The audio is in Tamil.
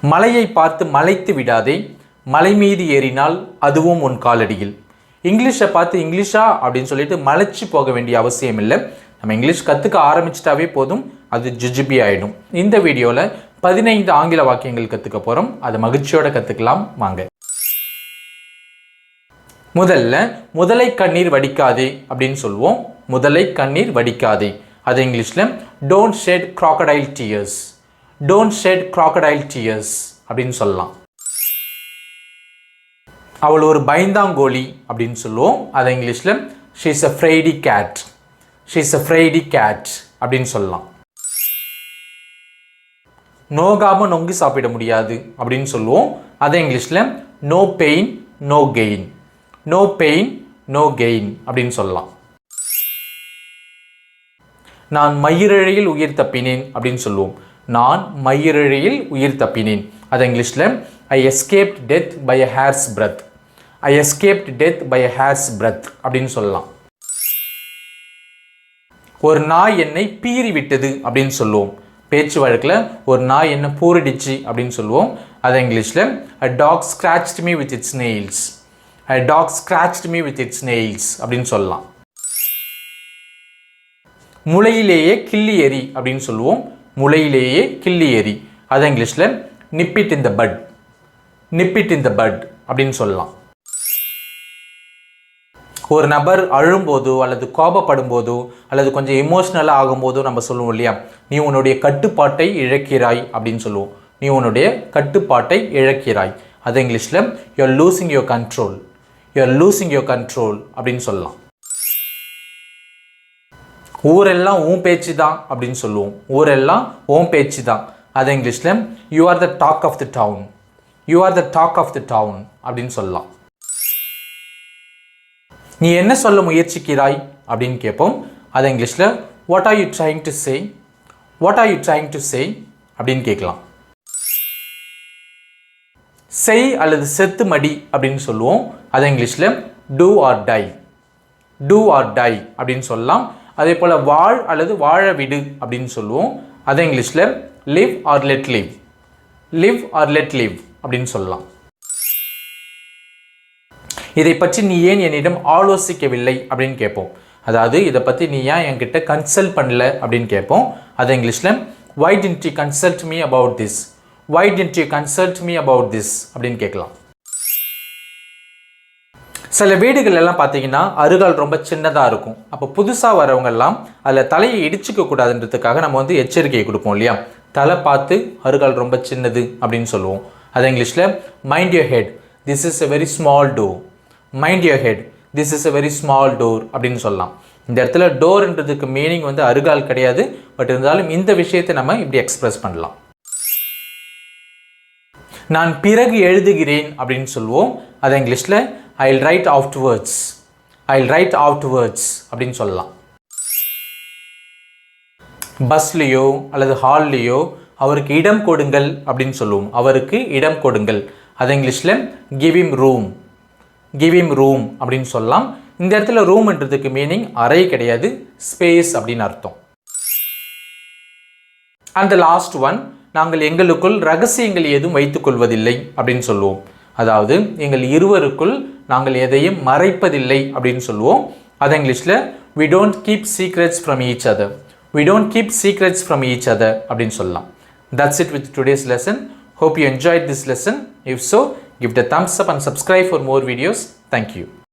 மலையை பார்த்து மலைத்து விடாதே. மலை மீது ஏறினால் அதுவும் உன் காலடியில். இங்கிலீஷை பார்த்து இங்கிலீஷா அப்படின்னு சொல்லிட்டு மலைச்சு போக வேண்டிய அவசியம் இல்லை. நம்ம இங்கிலீஷ் கற்றுக்க ஆரம்பிச்சிட்டாவே போதும். அது ஜிஜிபி ஆகிடும் இந்த வீடியோவில் பதினைந்து ஆங்கில வாக்கியங்கள் கற்றுக்க போகிறோம் அதை மகிழ்ச்சியோட கற்றுக்கலாம் வாங்க. முதல்ல முதலை கண்ணீர் வடிக்காதே அப்படின்னு சொல்லுவோம். முதலை கண்ணீர் வடிக்காதே அது இங்கிலீஷில் don't shed crocodile tears don't shed crocodile tears அப்படின்னு சொல்லலாம். அவள் ஒரு பயந்தாங்கோழி அப்படின்னு சொல்லுவோம். அதை இங்கிலீஷில் she's a fraidy cat she's a fraidy cat அப்படின்னு சொல்லலாம். நோகாமல் நொங்கு சாப்பிட முடியாது அப்படின்னு சொல்லுவோம். அதை இங்கிலீஷில் no pain no gain no pain no gain அப்படின்னு சொல்லலாம். நான் மயிரிழையில் உயிர் தப்பினேன் அப்படின்னு சொல்லுவோம். நான் மயிரிழையில் உயிர் தப்பினேன். அது இங்கிலீஷில் I escaped death by a hair's breadth I escaped death by a hair's breadth அப்படின்னு சொல்லலாம். ஒரு நாய் என்னை பீறி விட்டது அப்படின்னு சொல்லுவோம். பேச்சு வழக்கில் ஒரு நாய் என்ன பூரிடிச்சு அப்படின்னு சொல்லுவோம். அது இங்கிலீஷில் a dog scratched me with its nails a dog scratched me with its nails அப்படின்னு சொல்லலாம். முளையிலேயே கிள்ளி எரி அப்படின்னு சொல்லுவோம். முளையிலேயே கிள்ளி எரி அதை இங்கிலீஷில் நிப்பிட் இன் the but நிப்பிட் in the but அப்படின்னு சொல்லலாம். ஒரு நபர் அழும்போதோ அல்லது கோபப்படும் போதோ அல்லது கொஞ்சம் எமோஷ்னலாக ஆகும்போதோ நம்ம சொல்லுவோம் இல்லையா? நீ உன்னுடைய கட்டுப்பாட்டை இழக்கிறாய் அப்படின்னு சொல்லுவோம். நீ உன்னுடைய கட்டுப்பாட்டை இழக்கிறாய். அது இங்கிலீஷில் you're losing your control you're losing your control அப்படின்னு சொல்லலாம். ஊரெல்லாம் உன் பேச்சு தான் அப்படின்னு சொல்லுவோம். ஊரெல்லாம் உன் பேச்சு தான். அது இங்கிலீஷில் you are the talk of the town you are the talk of the town அப்படின்னு சொல்லலாம். நீ என்ன சொல்ல முயற்சிக்கிறாய் அப்படின்னு கேட்போம். அது இங்கிலீஷில் what are you trying to say what are you trying to say அப்படின்னு கேட்கலாம். செய் அல்லது செத்து மடி அப்படின்னு சொல்லுவோம். அது இங்கிலீஷில் do or die do or die அப்படின்னு சொல்லலாம். அதே போல் வாழ் அல்லது வாழ விடு அப்படின்னு சொல்லுவோம். அதை இங்கிலீஷில் live or let live live or let live அப்படின்னு சொல்லலாம். இதை பற்றி நீ ஏன் என்னிடம் ஆலோசிக்கவில்லை அப்படின்னு கேட்போம். அதாவது இதை பற்றி நீ ஏன் என்கிட்ட கன்சல்ட் பண்ணல அப்படின்னு கேட்போம். அது இங்கிலீஷில் why didn't you consult me about this why didn't you consult me about this அப்படின்னு கேட்கலாம். சில வீடுகள் எல்லாம் பார்த்தீங்கன்னா அருகால் ரொம்ப சின்னதாக இருக்கும். அப்போ புதுசாக வரவங்கெல்லாம் அதில் தலையை இடிச்சுக்க கூடாதுன்றதுக்காக நம்ம வந்து எச்சரிக்கையை கொடுப்போம் இல்லையா? தலை பார்த்து அருகால் ரொம்ப சின்னது அப்படின்னு சொல்லுவோம். அது இங்கிலீஷில் mind your head this is a very small door mind your head this is a very small door அப்படின்னு சொல்லலாம். இந்த இடத்துல டோர்ன்றதுக்கு மீனிங் வந்து அருகால் கிடையாது. பட் இருந்தாலும் இந்த விஷயத்தை நம்ம இப்படி எக்ஸ்பிரஸ் பண்ணலாம். நான் பிறகு எழுதுகிறேன் அப்படின்னு சொல்லுவோம். அதை இங்கிலீஷில் I will write afterwards I will write afterwards அப்படின்னு சொல்லலாம். பஸ்லேயோ அல்லது ஹால்லேயோ அவருக்கு இடம் கொடுங்கள் அப்படின்னு சொல்லுவோம். அவருக்கு இடம் கொடுங்கள். அது இங்கிலீஷில் கிவிம் ரூம் கிவிம் ரூம் அப்படின்னு சொல்லலாம். இந்த இடத்துல ரூம்ன்றதுக்கு மீனிங் அறை கிடையாது. ஸ்பேஸ் அப்படின்னு அர்த்தம். அண்ட் லாஸ்ட் ஒன் நாங்கள் எங்களுக்குள் ரகசியங்கள் எதுவும் வைத்துக்கொள்வதில்லை அப்படின்னு சொல்லுவோம். அதாவது எங்கள் இருவருக்குள் நாங்கள் எதையும் மறைப்பதில்லை அப்படின்னு சொல்லுவோம். அது இங்கிலீஷில் we don't keep secrets from each other we don't keep secrets from each other அப்படின்னு சொல்லலாம். That's it with today's lesson hope you enjoy this lesson if so give the thumbs up and subscribe for more videos thank you